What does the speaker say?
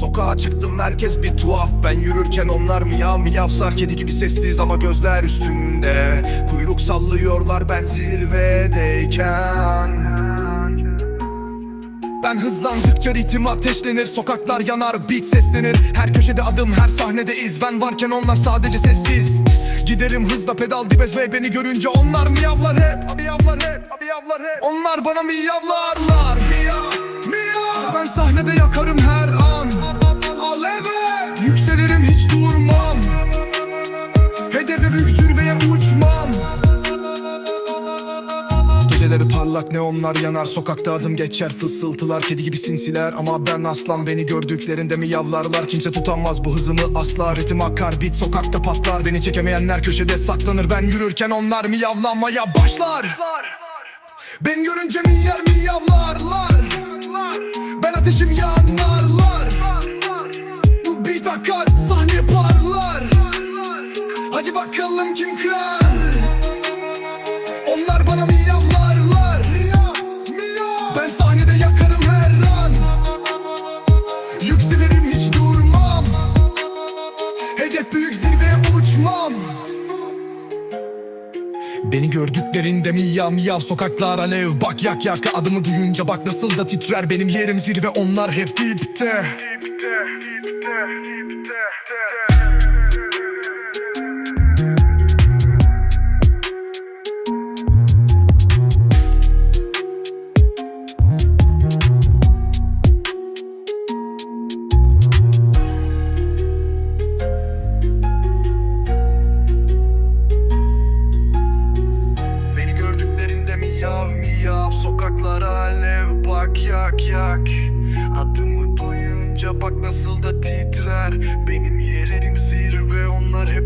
Sokağa çıktım herkes bir tuhaf. Ben yürürken onlar miyav miyav sar. Kedi gibi sessiz ama gözler üstünde. Kuyruk sallıyorlar ben zirvedeyken. Ben hızlandıkça ritim ateşlenir Sokaklar yanar beat seslenir. Her köşede adım her sahnede iz. Ben varken onlar sadece sessiz. Giderim hızla pedal dibez ve beni görünce onlar miyavlar hep. Miyavlar hep, miyavlar hep. Onlar bana miyavlarlar. Miyav, miyav. Ben sahnede yakarım her Büyük zirveye uçmam. Geceleri parlak neonlar yanar Sokakta adım geçer fısıltılar Kedi gibi sinsiler. Ama ben aslan Beni gördüklerinde mi yavlarlar? Kimse tutamaz bu hızımı asla Ritim akar bit sokakta patlar. Beni çekemeyenler köşede saklanır Ben yürürken onlar mi yavlanmaya başlar. Ben görünce mi yer mi yavlarlar? Ben ateşim yanarlar bakalım kim kral? Onlar bana miyavlarlar. Ben sahnede yakarım her an. Yükselirim hiç durmam. Hedef büyük zirveye uçmam. Beni gördüklerinde miyav miyav sokaklar alev. Bak yak yak adımı duyunca bak nasıl da titrer. Benim yerim zirve onlar hep dipte. Beni yak yak yak. Adımı duyunca bak nasıl da titrer. Benim yerim zirve onlar hep